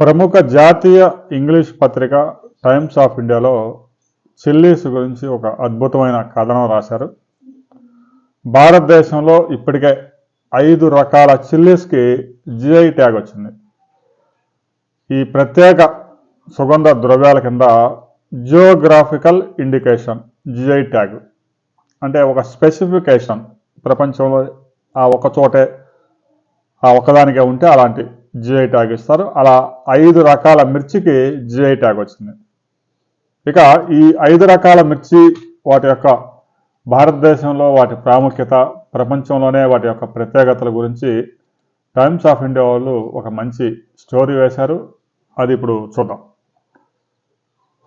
ప్రముఖ జాతీయ ఇంగ్లీష్ పత్రిక టైమ్స్ ఆఫ్ ఇండియాలో చిల్లీస్ గురించి ఒక అద్భుతమైన కథనం రాశారు. భారతదేశంలో ఇప్పటికే ఐదు రకాల చిల్లీస్కి జిఐ ట్యాగ్ వచ్చింది. ఈ ప్రత్యేక సుగంధ ద్రవ్యాల కింద జియోగ్రాఫికల్ ఇండికేషన్ జిఐ ట్యాగ్ అంటే ఒక స్పెసిఫికేషన్ ప్రపంచంలో ఆ ఒక చోటే ఆ ఒక్కదానికే ఉంటే అలాంటి జిఐ ట్యాగ్ ఇస్తారు. అలా ఐదు రకాల మిర్చికి జిఐ ట్యాగ్ వచ్చింది. ఇక ఈ ఐదు రకాల మిర్చి వాటి యొక్క భారతదేశంలో వాటి ప్రాముఖ్యత ప్రపంచంలోనే వాటి యొక్క ప్రత్యేకతల గురించి టైమ్స్ ఆఫ్ ఇండియా వాళ్ళు ఒక మంచి స్టోరీ వేశారు. అది ఇప్పుడు చూద్దాం.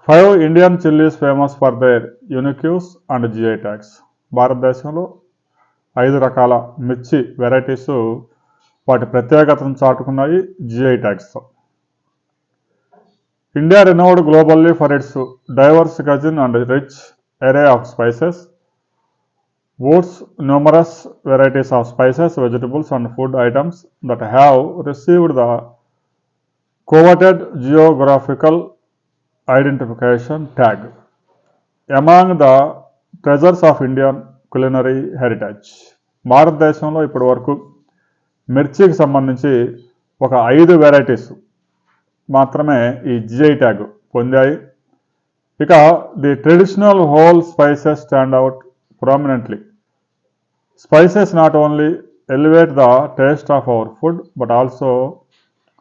Five Indian chillies famous for their uniqueness and GI tags. భారతదేశంలో ఐదు రకాల మిర్చి వెరైటీసు వాటి ప్రత్యేకతను చాటుకున్నాయి GI tags India renowned globally for its diverse cuisine and rich array of spices boasts numerous varieties of spices vegetables and food items that have received the coveted geographical identification tag among the treasures of Indian culinary heritage భారతదేశంలో ఇప్పటి వరకు మిర్చికి సంబంధించి ఒక ఐదు varieties మాత్రమే ఈ GI tag పొందాయి. ఇక the traditional whole spices stand out prominently. Spices not only elevate the taste of our food but also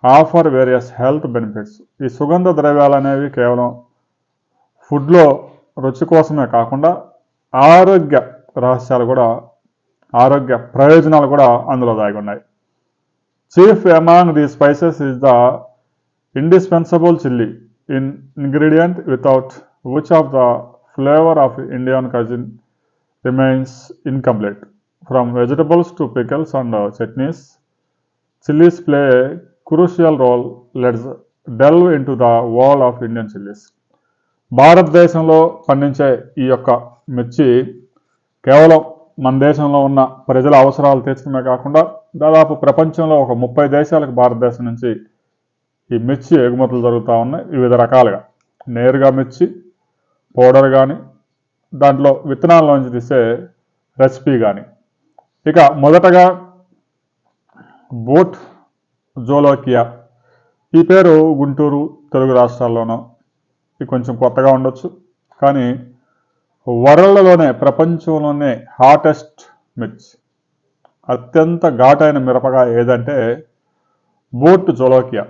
offer various health benefits. ఈ సుగంధ ద్రవ్యాలు అనేవి కేవలం ఫుడ్లో రుచి కోసమే కాకుండా ఆరోగ్య రహస్యాలు కూడా ఆరోగ్య ప్రయోజనాలు కూడా అందులో దాగి ఉన్నాయి. Chief among the spices is the indispensable chilli an ingredient without which of the flavour of Indian cuisine remains incomplete. From vegetables to pickles and uh, chutneys, chilies play a crucial role. Let's delve into the world of Indian chilies. భారతదేశంలో పండించే ఈ యొక్క మిర్చి కేవలం మన దేశంలో ఉన్న ప్రజల అవసరాలు తీర్చడమే కాకుండా దాదాపు ప్రపంచంలో ఒక ముప్పై దేశాలకు భారతదేశం నుంచి ఈ మిర్చి ఎగుమతులు జరుగుతూ ఉన్నాయి వివిధ రకాలుగా. నేరుగా మిర్చి పౌడర్ కానీ దాంట్లో విత్తనాల్లోంచి తీసే రెసిపీ కానీ ఇక మొదటగా బోట్ జోలోకియా. ఈ పేరు గుంటూరు తెలుగు రాష్ట్రాల్లోనూ ఇది కొంచెం కొత్తగా ఉండొచ్చు. కానీ వరల్డ్లోనే ప్రపంచంలోనే హాటెస్ట్ మిర్చి. అత్యంత ఘాటైన మిరపగా ఏదంటే Bhut Jolokia.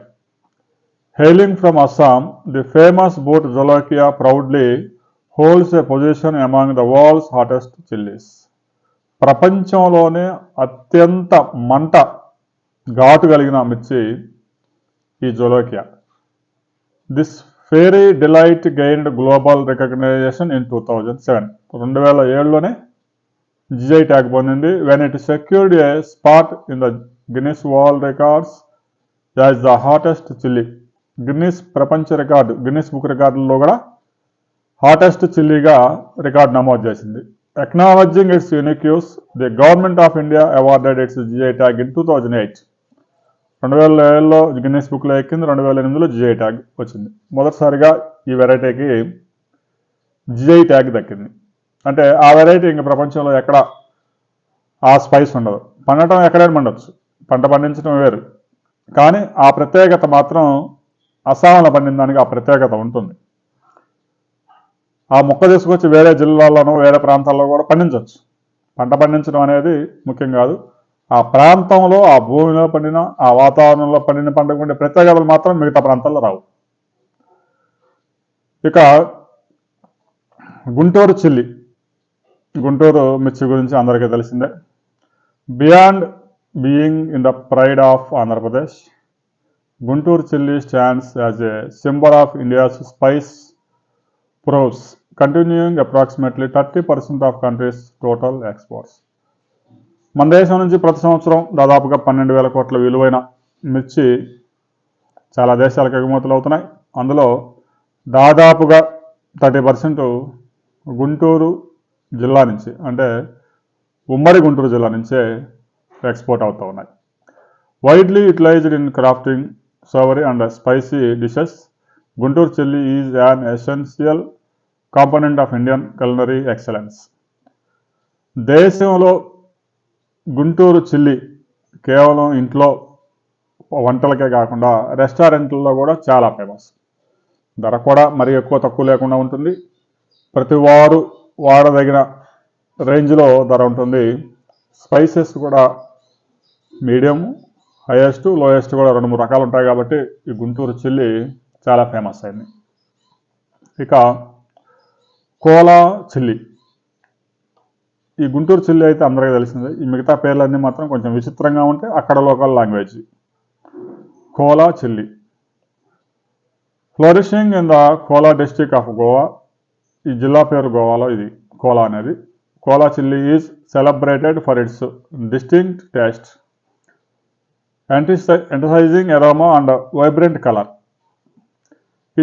Hailing from Assam the famous Bhut Jolokia proudly holds a position among the world's hottest chillies. ప్రపంచంలోనే అత్యంత మంట ఘాటు కలిగిన మిర్చి ఈ Jolokia. This fiery delight gained global recognition in two thousand seven. రెండు వేల ఏడులోనే జిఐ ట్యాగ్ పొందింది when it secured a spot in the Guinness World Records as the hottest chilli Guinness ప్రపంచ రికార్డు గిన్నిస్ బుక్ రికార్డుల్లో కూడా hottest చిల్లీగా record నమోదు చేసింది. Acknowledging its uniqueness the government of India awarded its GI tag in two thousand eight రెండు వేల ఏడులో Guinness బుక్లో ఎక్కింది రెండు వేల ఎనిమిదిలో జిఐ ట్యాగ్ వచ్చింది. మొదటిసారిగా ఈ వెరైటీకి జిఐ ట్యాగ్ దక్కింది. అంటే ఆ వెరైటీ ఇంకా ప్రపంచంలో ఎక్కడ ఆ స్పైస్ ఉండదు. పండటం ఎక్కడైనా పండొచ్చు. పంట పండించడం వేరు. కానీ ఆ ప్రత్యేకత మాత్రం అస్సాంలో పండిన దానికి ఆ ప్రత్యేకత ఉంటుంది. ఆ మొక్క తీసుకొచ్చి వేరే జిల్లాల్లోనూ వేరే ప్రాంతాల్లో కూడా పండించవచ్చు పంట పండించడం అనేది ముఖ్యం కాదు. ఆ ప్రాంతంలో ఆ భూమిలో పండిన ఆ వాతావరణంలో పండిన పంటకు ఉండే ప్రత్యేకతలు మాత్రం మిగతా ప్రాంతాల్లో రావు. ఇక గుంటూరు చిల్లి. గుంటూరు మిర్చి గురించి అందరికీ తెలిసిందే. Beyond being in the pride of Andhra Pradesh Guntur chilli stands as a symbol of India's spice proves continuing approximately thirty percent of country's total exports మన దేశం నుంచి ప్రతి సంవత్సరం దాదాపుగా పన్నెండు వేల కోట్ల విలువైన మిర్చి చాలా దేశాలకు ఎగుమతులు అవుతున్నాయి. అందులో దాదాపుగా థర్టీ పర్సెంట్ గుంటూరు జిల్లా నుంచి అంటే ఉమ్మడి గుంటూరు జిల్లా నుంచే ఎక్స్పోర్ట్ అవుతూ ఉన్నాయి. Widely utilized in crafting savory and spicy dishes Guntur chilli is an essential component of Indian culinary excellence దేశంలో గుంటూరు చిల్లి కేవలం ఇంట్లో వంటలకే కాకుండా రెస్టారెంట్లలో కూడా చాలా ఫేమస్ ధర కూడా మరీ ఎక్కువ తక్కువ లేకుండా ఉంటుంది. ప్రతి వారు వాడదగిన రేంజ్లో ధర ఉంటుంది. స్పైసెస్ కూడా మీడియం హైయెస్ట్ లోయెస్ట్ కూడా రెండు మూడు రకాలు ఉంటాయి కాబట్టి ఈ గుంటూరు చిల్లి చాలా ఫేమస్ అయింది. ఇక కోలా చిల్లి. ఈ గుంటూరు చిల్లి అయితే అందరికీ తెలిసిందే. ఈ మిగతా పేర్లన్నీ మాత్రం కొంచెం విచిత్రంగా ఉంటే అక్కడ local language. Khola chilli. Flourishing in the Khola district of Goa. ఈ జిల్లా పేరు గోవాలో ఇది కోలా అనేది. Khola chilli is celebrated for its distinct taste. Enticing aroma and vibrant colour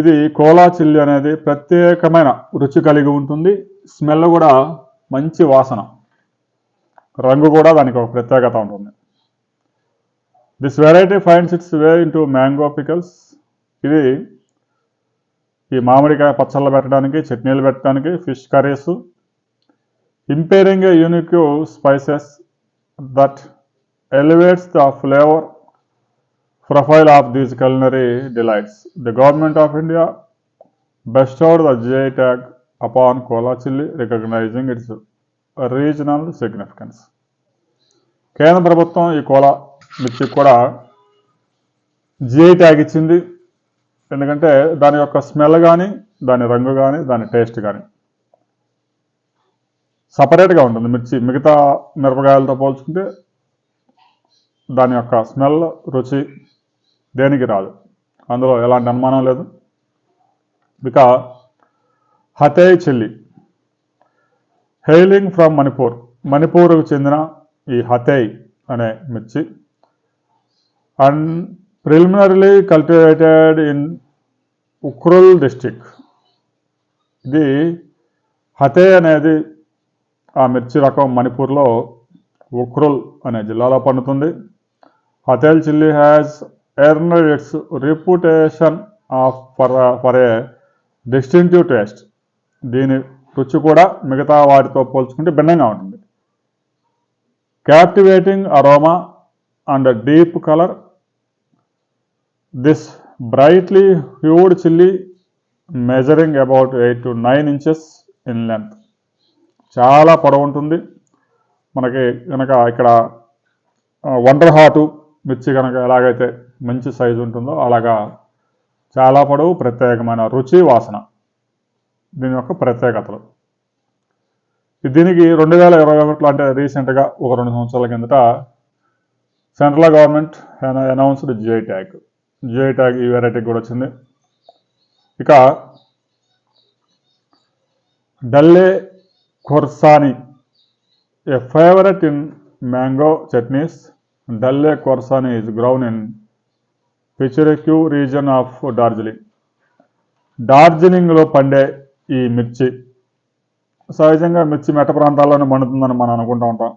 ఇది కోలా చిల్లీ అనేది ప్రత్యేకమైన రుచి కలిగి ఉంటుంది. స్మెల్ కూడా మంచి వాసన. రంగు కూడా దానికి ఒక ప్రత్యేకత ఉంటుంది. This variety finds its way into mango pickles ఇది ఈ మామిడికాయ పచ్చళ్ళు పెట్టడానికి చట్నీలు పెట్టడానికి fish curries imparting unique spices that elevates the flavour profile of these culinary delights. The government of India bestowed of the GI tag upon Khola chilli recognizing its regional significance కేంద్ర ప్రభుత్వం ఈ కోలా మిర్చి కూడా జిఐ ట్యాగ్ ఇచ్చింది. ఎందుకంటే దాని యొక్క smell కానీ దాని రంగు కానీ దాని టేస్ట్ కానీ సపరేట్గా ఉంటుంది. మిర్చి మిగతా మిరపకాయలతో పోల్చుకుంటే దాని యొక్క స్మెల్ రుచి దేనికి రాదు. అందులో ఎలాంటి అనుమానం లేదు. ఇక Hathei chilli. Hailing from Manipur. మణిపూర్కు చెందిన ఈ హతేయ్ అనే మిర్చి and preliminarily cultivated in Ukhrul district ఇది హతే అనేది ఆ మిర్చి రకం మణిపూర్లో ఉక్రుల్ అనే జిల్లాలో పండుతుంది. Hathei chilli has earned its reputation of for for a distinctive taste దీని రుచి కూడా మిగతా వాటితో పోల్చుకుంటే భిన్నంగా ఉంటుంది. Captivating aroma and deep colour this brightly hued chilli measuring about eight to nine inches in length. చాలా పొడవు ఉంటుంది. మనకి కనుక ఇక్కడ వండర్ హాటు మిర్చి కనుక ఎలాగైతే మంచి సైజు ఉంటుందో అలాగా చాలా పొడవు ప్రత్యేకమైన రుచి వాసన. దీని యొక్క ప్రత్యేకతలు. దీనికి రెండు వేల ఇరవై ఒకటిలో అంటే రీసెంట్గా ఒక రెండు సంవత్సరాల కిందట central government announced GI tag GI tag ఈ వెరైటీ కూడా వచ్చింది. ఇక Dalle Khursani a favourite in mango chutneys Dalle Khursani is grown in picturesque region of Darjeeling డార్జిలింగ్లో పండే ఈ మిర్చి సహజంగా మిర్చి మెట్ట ప్రాంతాల్లోనే పండుతుందని మనం అనుకుంటూ ఉంటాం.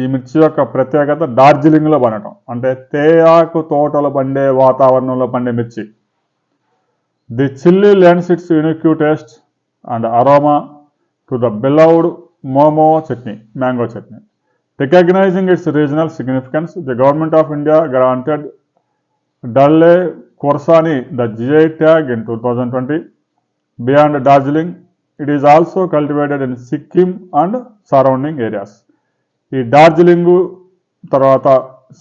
ఈ మిర్చి యొక్క ప్రత్యేకత డార్జిలింగ్లో పండటం. అంటే తేయాకు తోటలు పండే వాతావరణంలో పండే మిర్చి. The chilli lends its unique taste and aroma to the beloved momo chutney mango chutney. Recognizing its regional significance. The government of India granted Dalle Khursani the GI tag in two thousand twenty. Beyond Darjeeling it is also cultivated in Sikkim and surrounding areas. ఈ డార్జిలింగు తర్వాత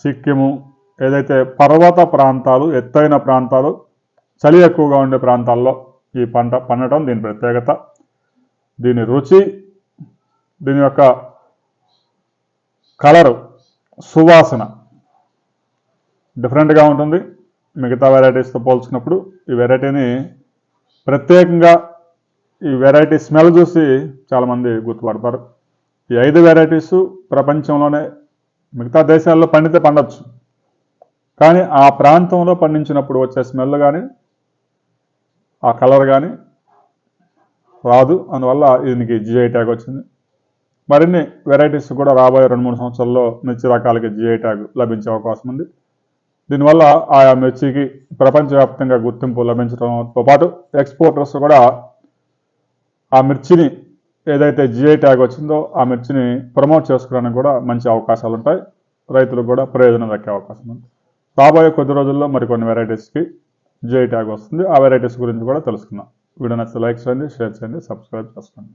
సిక్కిము ఏదైతే పర్వత ప్రాంతాలు ఎత్తైన ప్రాంతాలు చలి ఎక్కువగా ఉండే ప్రాంతాల్లో ఈ పంట పండటం దీని ప్రత్యేకత. దీని రుచి దీని యొక్క కలరు సువాసన డిఫరెంట్గా ఉంటుంది. మిగతా వెరైటీస్తో పోల్చుకున్నప్పుడు ఈ వెరైటీని ప్రత్యేకంగా ఈ వెరైటీ స్మెల్ చూసి చాలామంది గుర్తుపడతారు. ఈ ఐదు వెరైటీస్ ప్రపంచంలోనే మిగతా దేశాల్లో పండితే పండొచ్చు. కానీ ఆ ప్రాంతంలో పండించినప్పుడు వచ్చే స్మెల్ కానీ ఆ కలర్ కానీ రాదు. అందువల్ల దీనికి జిఐ ట్యాగ్ వచ్చింది. మరిన్ని వెరైటీస్ కూడా రాబోయే రెండు మూడు సంవత్సరాల్లో మిర్చి రకాలకి జిఐ ట్యాగ్ లభించే అవకాశం ఉంది. దీనివల్ల ఆయా మిర్చికి ప్రపంచవ్యాప్తంగా గుర్తింపు లభించడంతో పాటు ఎక్స్పోర్టర్స్ కూడా ఆ మిర్చిని ఏదైతే జిఐ ట్యాగ్ వచ్చిందో ఆ మిర్చిని ప్రమోట్ చేసుకోవడానికి కూడా మంచి అవకాశాలు ఉంటాయి. రైతులకు కూడా ప్రయోజనం దక్కే అవకాశం ఉంది. రాబోయే కొద్ది రోజుల్లో మరికొన్ని వెరైటీస్కి జిఐ ట్యాగ్ వస్తుంది. ఆ వెరైటీస్ గురించి కూడా తెలుసుకుందాం. వీడియో నచ్చితే లైక్ చేయండి షేర్ చేయండి సబ్స్క్రైబ్ చేసుకోండి